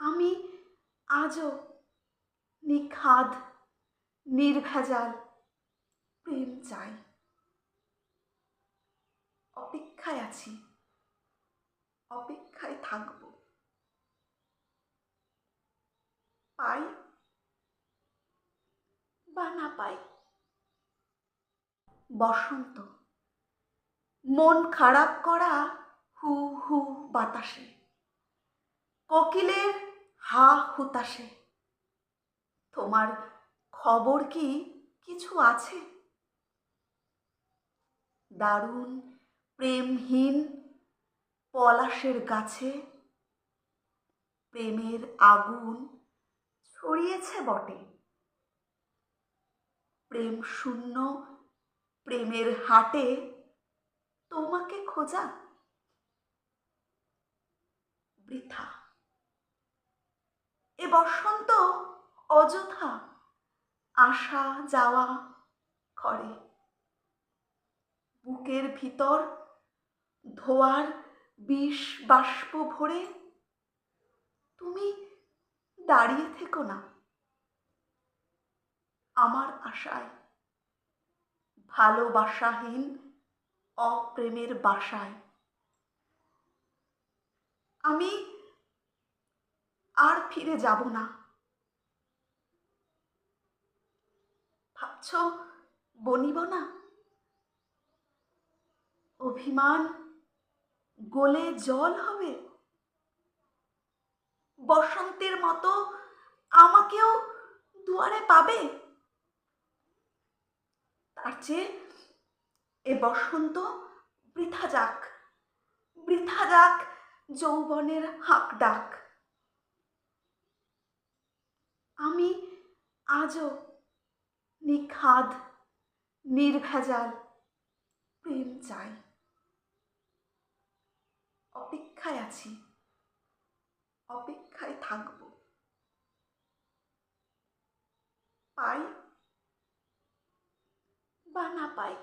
আমি আজও নিখাদ, নির্ভেজাল প্রেম চাই। অপেক্ষায় আছি, অপেক্ষায় থাকব। পাই বা না পাই? বসন্ত, মন খারাপ করা হু হু বাতাসে। কোকিলের হা হুতাশে। তোমার খবর কি কিছু আছে? দারুণ, প্রেমহীন পলাশের গাছে প্রেমের আগুন ছড়িয়েছে বটে। প্রেম শূন্য, প্রেমের হাটে তোমাকে খোঁজা। বৃথা। বসন্ত অযথা আসা যাওয়া করে। বুকের ভিতর ধোয়ার বিষ বাষ্প ভরে তুমি দাঁড়িয়ে থেকো না। আমার আশায় ভালোবাসাহীন অপ্রেমের বাসায়। আমি আর ফিরে যাব না। ভাবছ বনিব না? অভিমান গোলে জল হবে? বসন্তের মতো আমাকেও দুয়ারে পাবে? তার চেয়ে এ বসন্ত বৃথা যাক বৃথা যাক যৌবনের হাঁক ডাক আমি আজও নিখাদ নির্ভেজাল প্রেম চাই। অপেক্ষায় আছি অপেক্ষায় থাকব। পাই বা না পাই